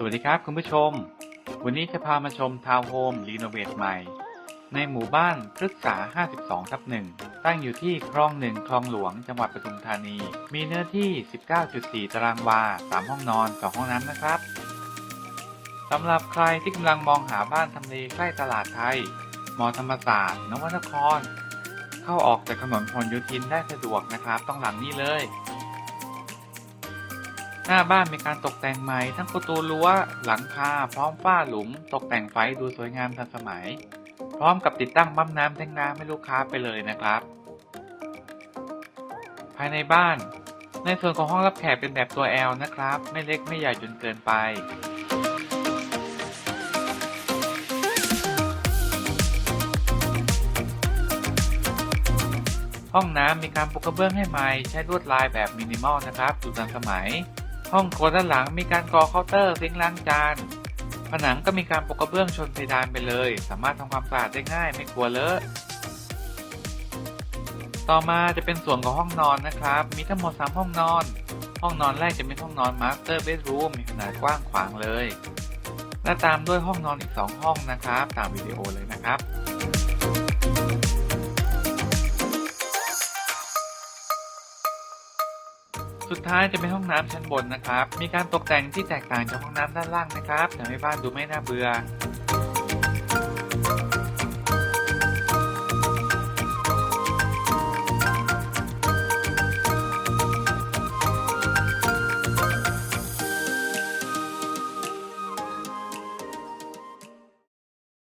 สวัสดีครับคุณผู้ชม วันนี้จะพามาชมทาวน์โฮมรีโนเวทใหม่ ในหมู่บ้านพฤกษา 52 ทับหนึ่งตั้งอยู่ที่คลองหนึ่งคลองหลวง จังหวัดปทุมธานี มีเนื้อที่ 19.4 ตารางวา 3 ห้องนอน 2 ห้องน้ำนะครับสำหรับใครที่กำลังมองหาบ้านทำเลใกล้ตลาดไทย มอธรรมศาสตร์ นวนคร เข้าออกจากถนนพหลโยธินได้สะดวกนะครับ ต้องหลังนี้เลย หน้าบ้านมีการตกแต่งใหม่ทั้งประตูรั้ว หลังคาพร้อมฝ้าหลุม ตกแต่งไฟดูสวยงามทันสมัย พร้อมกับติดตั้งปั๊มน้ำแทงน้ำให้ลูกค้าไปเลยนะครับ ภายในบ้าน ในส่วนของห้องรับแขกเป็นแบบตัว L นะครับ ไม่เล็กไม่ใหญ่จนเกินไปห้องน้ำมีการปูกระเบื้องให้ใหม่ใช้ลวดลายแบบมินิมอลนะครับดูทันสมัย ห้องครัวด้านหลังมีการกรอเคาน์เตอร์ซิงค์ล้างจาน ผนังก็มีการปูกระเบื้องชนเพดานไปเลย สามารถทำความสะอาดได้ง่ายไม่กลัวเลอะต่อมาจะเป็นส่วนของห้องนอนนะครับ มีทั้งหมด 3 ห้องนอน ห้องนอนแรกจะเป็นห้องนอนมาสเตอร์เบดรูมมีขนาดกว้างขวางเลย และตามด้วยห้องนอนอีก 2 ห้องนะครับ ตามวิดีโอเลยนะครับ สุดท้ายจะเป็นห้องน้ำชั้นบนนะครับ มีการตกแต่งที่แตกต่างจากห้องน้ำด้านล่างนะครับทำให้บ้านดูไม่น่าเบื่อ